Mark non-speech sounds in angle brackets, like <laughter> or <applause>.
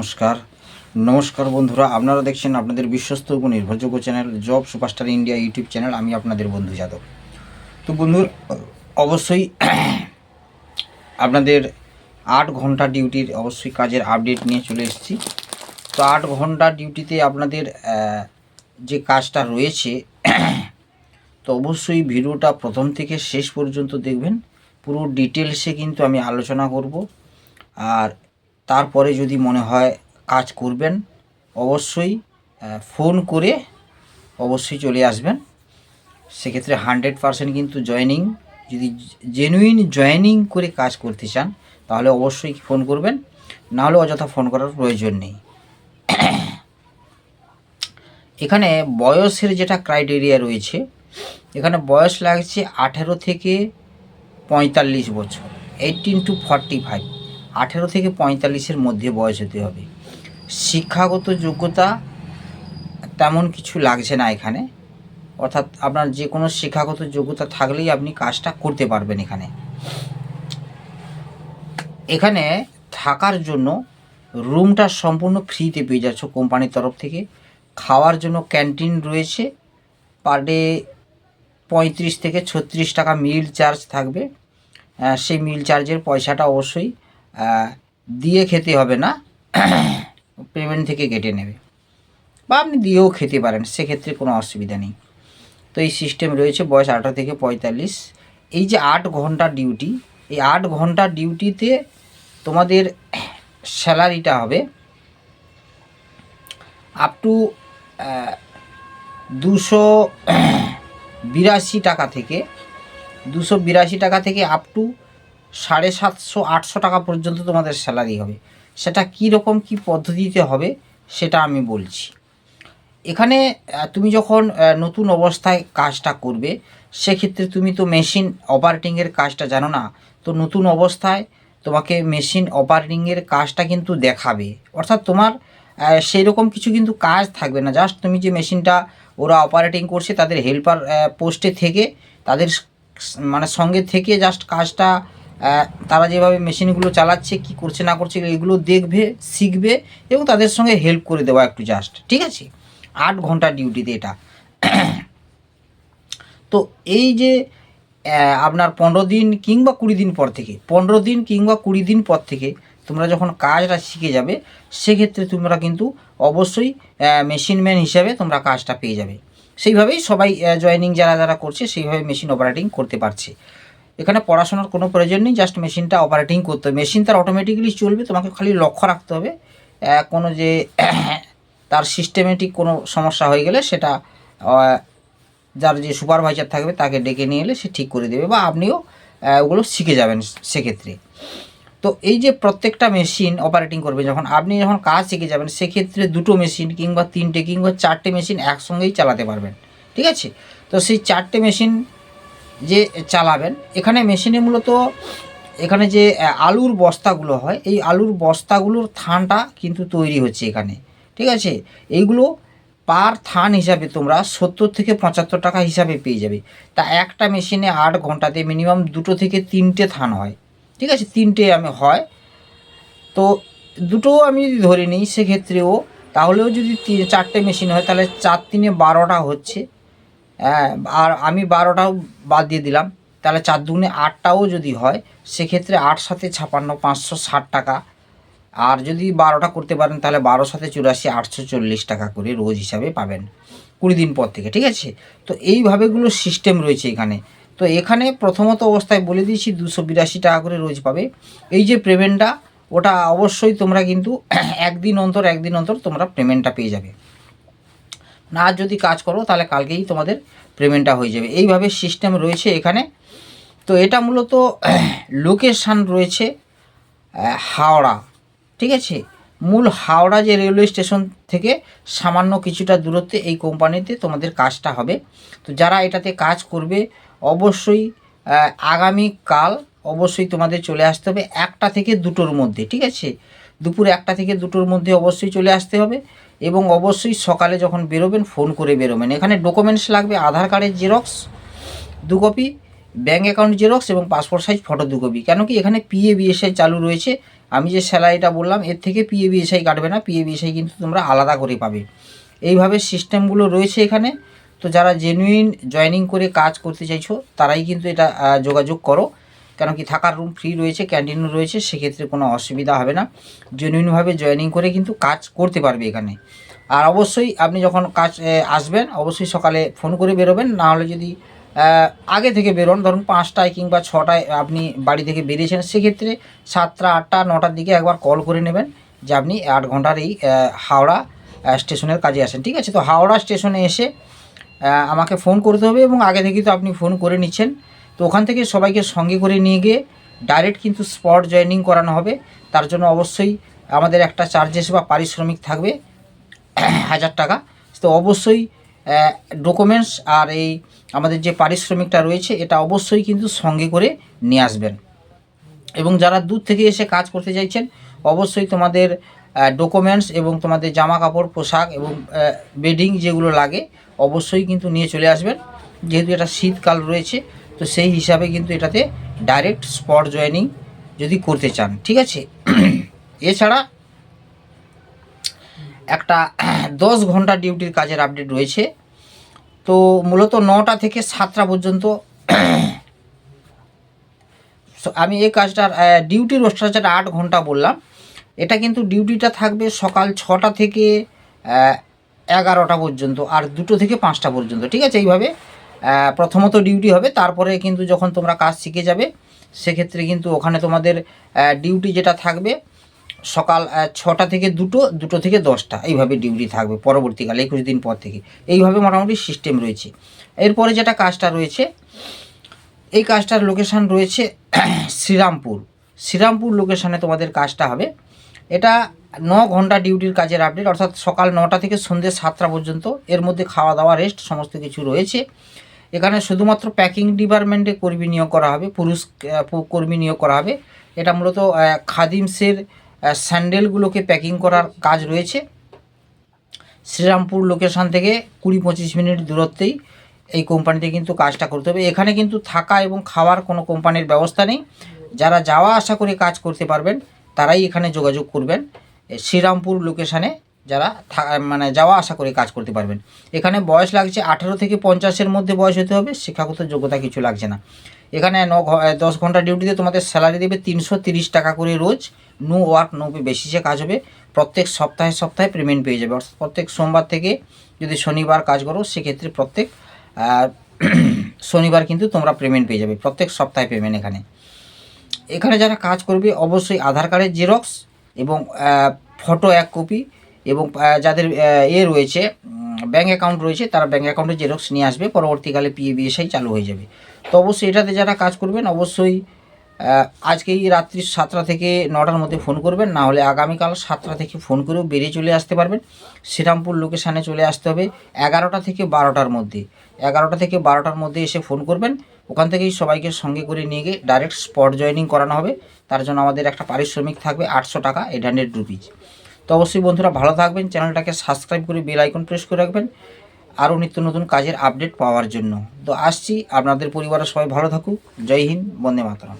নমস্কার। নমস্কার বন্ধুরা, আপনারা দেখছেন আপনাদের বিশ্বস্ত এবং নির্ভরযোগ্য channel job superstar India YouTube channel. আমি আপনাদের বন্ধু যাদব। তো বন্ধুর, অবশ্যই আপনাদের আট ঘণ্টা ডিউটির অবশ্যই কাজের আপডেট নিয়ে চলে এসেছি। তো আট ঘণ্টা ডিউটিতে আপনাদের যে কাজটা রয়েছে, তো অবশ্যই ভিডিওটা প্রথম থেকে শেষ পর্যন্ত দেখবেন। পুরো ডিটেলসে কিন্তু আমি আলোচনা করব। আর তারপরে যদি মনে হয় কাজ করবেন, অবশ্যই ফোন করে অবশ্যই চলে আসবেন। সেক্ষেত্রে হান্ড্রেড পারসেন্ট কিন্তু জয়েনিং। যদি জেনুইন জয়েনিং করে কাজ করতে চান, তাহলে অবশ্যই ফোন করবেন। নাহলে অযথা ফোন করার প্রয়োজন নেই। এখানে বয়সের যেটা ক্রাইটেরিয়া রয়েছে, এখানে বয়স লাগছে আঠেরো থেকে পঁয়তাল্লিশ বছর এইটিন টু ফর্টি ফাইভ আঠেরো থেকে পঁয়তাল্লিশের মধ্যে বয়স হতে হবে। শিক্ষাগত যোগ্যতা তেমন কিছু লাগছে না এখানে। অর্থাৎ আপনার যে কোনো শিক্ষাগত যোগ্যতা থাকলেই আপনি কাজটা করতে পারবেন এখানে। এখানে থাকার জন্য রুমটা সম্পূর্ণ ফ্রিতে পেয়ে যাচ্ছ কোম্পানির তরফ থেকে। খাওয়ার জন্য ক্যান্টিন রয়েছে। পার ডে পঁয়ত্রিশ থেকে ছত্রিশ টাকা মিল চার্জ থাকবে। সেই মিল চার্জের পয়সাটা অবশ্যই দিয়ে খেতে হবে না। <clears throat> পেমেন্ট থেকে কেটে নেবে। বা আপনি দিয়েও খেতে পারেন, সেক্ষেত্রে কোনো অসুবিধা নেই। তো এই সিস্টেম রয়েছে বয়স আঠারো থেকে পঁয়তাল্লিশ। এই যে আট ঘণ্টা ডিউটি এই আট ঘণ্টা ডিউটিতে তোমাদের স্যালারিটা হবে আপ টু দুশো <clears throat> বিরাশি টাকা থেকে, দুশো বিরাশি টাকা থেকে আপ টু সাড়ে সাতশো, আটশো টাকা পর্যন্ত তোমাদের স্যালারি হবে। সেটা কী রকম কী পদ্ধতিতে হবে, সেটা আমি বলছি। এখানে তুমি যখন নতুন অবস্থায় কাজটা করবে, সেক্ষেত্রে তুমি তো মেশিন অপারেটিংয়ের কাজটা জানো না, তো নতুন অবস্থায় তোমাকে মেশিন অপারেটিংয়ের কাজটা কিন্তু দেখাবে। অর্থাৎ তোমার সেই রকম কিছু কিন্তু কাজ থাকবে না। জাস্ট তুমি যে মেশিনটা ওরা অপারেটিং করছে, তাদের হেল্পার পোস্টে থেকে, তাদের মানে সঙ্গে থেকে জাস্ট কাজটা তারা যেভাবে মেশিনগুলো চালাচ্ছে, কি করছে, না করছে, এগুলো দেখবে, শিখবে এবং তাদের সঙ্গে হেল্প করে দেওয়া একটু জাস্ট ঠিক আছে? আট ঘণ্টা ডিউটিতে এটা। তো এই যে আপনার পনেরো দিন কিংবা কুড়ি দিন পর থেকে, পনেরো দিন কিংবা কুড়ি দিন পর থেকে তোমরা যখন কাজটা শিখে যাবে, সেক্ষেত্রে তোমরা কিন্তু অবশ্যই মেশিনম্যান হিসাবে তোমরা কাজটা পেয়ে যাবে। সেইভাবেই সবাই জয়েনিং যারা যারা করছে, সেইভাবে মেশিন অপারেটিং করতে পারছে। এখানে পড়াশোনার কোনো প্রয়োজন নেই জাস্ট মেশিনটা অপারেটিং করতে হবে। মেশিন তার অটোমেটিক্যালি চলবে, তোমাকে খালি লক্ষ্য রাখতে হবে। কোনো যে <coughs> তার সিস্টেমেটিক কোনো সমস্যা হয়ে গেলে সেটা যার যে সুপারভাইজার থাকবে তাকে ডেকে নিয়ে এলে সে ঠিক করে দেবে বা আপনিও ওগুলো শিখে যাবেন সেক্ষেত্রে। তো এই যে প্রত্যেকটা মেশিন অপারেটিং করবে, যখন আপনি যখন কাজ শিখে যাবেন, সেক্ষেত্রে দুটো মেশিন কিংবা তিনটে কিংবা চারটে মেশিন একসঙ্গেই চালাতে পারবেন। ঠিক আছে? তো সেই চারটে মেশিন যে চালাবেন, এখানে মেশিনে মূলত এখানে যে আলুর বস্তাগুলো হয়, এই আলুর বস্তাগুলোর থানটা কিন্তু তৈরি হচ্ছে এখানে, ঠিক আছে? এইগুলো পার থান হিসাবে তোমরা সত্তর থেকে পঁচাত্তর টাকা হিসাবে পেয়ে যাবে। তা একটা মেশিনে আট ঘন্টাতে মিনিমাম দুটো থেকে তিনটে থান হয়, ঠিক আছে? তিনটে আমি হয়। তো দুটো আমি যদি ধরে নিই, সেক্ষেত্রেও তাহলেও যদি চারটে মেশিন হয়, তাহলে চার তিনে বারোটা হচ্ছে। আর আমি বারোটাও বাদ দিয়ে দিলাম। তাহলে চার দুগুণে আটটাও যদি হয়, সেক্ষেত্রে আট সাথে ছাপান্ন, পাঁচশো ষাট টাকা। আর যদি বারোটা করতে পারেন, তাহলে বারো সাথে চুরাশি, আটশো চল্লিশ টাকা করে রোজ হিসাবে পাবেন কুড়ি দিন পর থেকে, ঠিক আছে? তো এইভাবেগুলো সিস্টেম রয়েছে এখানে। তো এখানে প্রথমত অবস্থায় বলে দিয়েছি, দুশো বিরাশি টাকা করে রোজ পাবে। এই যে পেমেন্টটা ওটা অবশ্যই তোমরা কিন্তু <clears throat> একদিন অন্তর একদিন অন্তর তোমরা পেমেন্টটা পেয়ে যাবে। না যদি কাজ করো তাহলে কালকেই তোমাদের পেমেন্টটা হয়ে যাবে। এইভাবে সিস্টেম রয়েছে এখানে। তো এটা মূলত <clears throat> লোকেশান রয়েছে হাওড়া। ঠিক আছে? মূল হাওড়া যে রেলওয়ে স্টেশন থেকে সামান্য কিছুটা দূরত্বে এই কোম্পানিতে তোমাদের কাজটা হবে। তো যারা এটাতে কাজ করবে অবশ্যই আহ, আগামীকাল অবশ্যই তোমাদের চলে আসতে হবে। একটা থেকে দুটোর মধ্যে ঠিক আছে? দুপুর একটা থেকে দুটোর মধ্যে অবশ্যই চলে আসতে হবে। এবং অবশ্যই সকালে যখন বেরোবেন, ফোন করে বেরোবেন। এখানে ডকুমেন্টস লাগবে, আধার কার্ডের জেরক্স দু কপি ব্যাঙ্ক অ্যাকাউন্ট জেরক্স এবং পাসপোর্ট সাইজ ফটো দু কপি কেন কি, এখানে পিএ বিএসআই চালু রয়েছে। আমি যে স্যালারিটা বললাম, এর থেকে পিএ বিএসআই কাটবে না। পিএ বিএসআই কিন্তু তোমরা আলাদা করে পাবে। এইভাবে সিস্টেমগুলো রয়েছে এখানে। তো যারা জেনুইন জয়েনিং করে কাজ করতে চাইছো, তারাই কিন্তু এটা যোগাযোগ করো। কেন কি থাকার রুম ফ্রি রয়েছে ক্যান্টিনও রয়েছে, সেক্ষেত্রে কোনো অসুবিধা হবে না। জেনুইনভাবে জয়েনিং করে কিন্তু কাজ করতে পারবে এখানে। আর অবশ্যই আপনি যখন কাজ আসবেন, অবশ্যই সকালে ফোন করে বেরোবেন। না হলে যদি আগে থেকে বেরোন, ধরুন পাঁচটায় কিংবা ছটায় আপনি বাড়ি থেকে বেরিয়েছেন, সেক্ষেত্রে সাতটা, আটটা, নটার দিকে একবার কল করে নেবেন যে আপনি আট ঘণ্টার এই হাওড়া স্টেশনের কাজে আসেন। ঠিক আছে? তো হাওড়া স্টেশনে এসে আমাকে ফোন করতে হবে এবং আগে থেকেই তো আপনি ফোন করে নিচ্ছেন। তো ওখান থেকে সবাইকে সঙ্গে করে নিয়ে গিয়ে ডাইরেক্ট কিন্তু স্পট জয়েনিং করানো হবে। তার জন্য অবশ্যই আমাদের একটা চার্জেস বা পারিশ্রমিক থাকবে <clears throat> হাজার টাকা। তো অবশ্যই ডকুমেন্টস আর এই আমাদের যে পারিশ্রমিকটা রয়েছে, এটা অবশ্যই কিন্তু সঙ্গে করে নিয়ে আসবেন। এবং যারা দূর থেকে এসে কাজ করতে চাইছেন, অবশ্যই তোমাদের ডকুমেন্টস এবং তোমাদের জামা কাপড় পোশাক এবং বেডিং যেগুলো লাগে, অবশ্যই কিন্তু নিয়ে চলে আসবেন। যেহেতু এটা শীতকাল রয়েছে তো সেই হিসাবে কিন্তু এটাতে ডাইরেক্ট স্পট জয়েনিং যদি করতে চান, ঠিক আছে? এছাড়া একটা দশ ঘণ্টা ডিউটির কাজের আপডেট রয়েছে। তো মূলত নটা থেকে সাতটা পর্যন্ত আমি এই কাজটার ডিউটি রোস্টার যেটা আট ঘণ্টা বললাম। এটা কিন্তু ডিউটিটা থাকবে সকাল ছটা থেকে এগারোটা পর্যন্ত আর দুটো থেকে পাঁচটা পর্যন্ত, ঠিক আছে? এইভাবে প্রথমত ডিউটি হবে, তারপরে কিন্তু যখন তোমরা কাজ শিখে যাবে, সেক্ষেত্রে কিন্তু ওখানে তোমাদের ডিউটি যেটা থাকবে, সকাল ছটা থেকে দুটো দুটো থেকে দশটা, এইভাবে ডিউটি থাকবে পরবর্তীকালে, একুশ দিন পর থেকে। এইভাবে মোটামুটি সিস্টেম রয়েছে। এরপরে যেটা কাজটা রয়েছে, এই কাজটার লোকেশান রয়েছে <clears throat> শ্রীরামপুর। শ্রীরামপুর লোকেশানে তোমাদের কাজটা হবে। এটা ন ঘণ্টা ডিউটির কাজের আপডেট অর্থাৎ সকাল নটা থেকে সন্ধ্যে সাতটা পর্যন্ত, এর মধ্যে খাওয়া দাওয়া রেস্ট সমস্ত কিছু রয়েছে। এখানে শুধুমাত্র প্যাকিং ডিপার্টমেন্টে কর্মী নিয়োগ করা হবে, পুরুষ কর্মী নিয়োগ করা হবে। এটা মূলত খাদিমসের স্যান্ডেলগুলোকে প্যাকিং করার কাজ রয়েছে। শ্রীরামপুর লোকেশান থেকে কুড়ি পঁচিশ মিনিট দূরত্বেই এই কোম্পানিতে কিন্তু কাজটা করতে হবে। এখানে কিন্তু থাকা এবং খাওয়ার কোনো কোম্পানির ব্যবস্থা নেই। যারা যাওয়া আসা করে কাজ করতে পারবেন, তারাই এখানে যোগাযোগ করবেন। শ্রীরামপুর লোকেশানে যারা মানে যাওয়া আসা করে কাজ করতে পারবেন। এখানে বয়স লাগছে আঠেরো থেকে পঞ্চাশের মধ্যে বয়স হতে হবে, শিক্ষাগত যোগ্যতা কিছু লাগছে না। এখানে ন দশ ঘণ্টা ডিউটিতে তোমাদের স্যালারি দেবে তিনশো টাকা করে রোজ। নো ওয়ার্ক, নো পে বেসিসে কাজ হবে। প্রত্যেক সপ্তাহে সপ্তাহে পেমেন্ট পেয়ে যাবে। অর্থাৎ প্রত্যেক সোমবার থেকে যদি শনিবার কাজ করো, সেক্ষেত্রে প্রত্যেক <coughs> শনিবার কিন্তু তোমরা পেমেন্ট পেয়ে যাবে। প্রত্যেক সপ্তাহে পেমেন্ট এখানে। এখানে যারা কাজ করবে, অবশ্যই আধার কার্ডের জেরক্স এবং ফটো এক কপি এবং যাদের এ রয়েছে ব্যাঙ্ক অ্যাকাউন্ট রয়েছে, তারা ব্যাঙ্ক অ্যাকাউন্টে জেরক্স নিয়ে আসবে, পরবর্তীকালে পিএ বিএসআই চালু হয়ে যাবে। তো অবশ্যই এটাতে যারা কাজ করবেন, অবশ্যই আজকেই রাত্রি সাতটা থেকে নটার মধ্যে ফোন করবেন, না হলে আগামীকাল সাতটা থেকে ফোন করেও বেরিয়ে চলে আসতে পারবেন। শ্রীরামপুর লোকেশানে চলে আসতে হবে এগারোটা থেকে বারোটার মধ্যে। এগারোটা থেকে বারোটার মধ্যে এসে ফোন করবেন, ওখান থেকেই সবাইকে সঙ্গে করে নিয়ে গিয়ে ডাইরেক্ট স্পট জয়েনিং করানো হবে। তার জন্য আমাদের একটা পারিশ্রমিক থাকবে আটশো টাকা এইট হান্ড্রেড রুপিজ তো অবশ্যই বন্ধুরা ভালো থাকবেন, চ্যানেলটাকে সাবস্ক্রাইব করে বেল আইকন প্রেস করে রাখবেন। আরও নিত্য নতুন কাজের আপডেট পাওয়ার জন্য। তো আসছি, আপনাদের পরিবারের সবাই ভালো থাকুক। জয় হিন্দ, বন্দে মাতরম।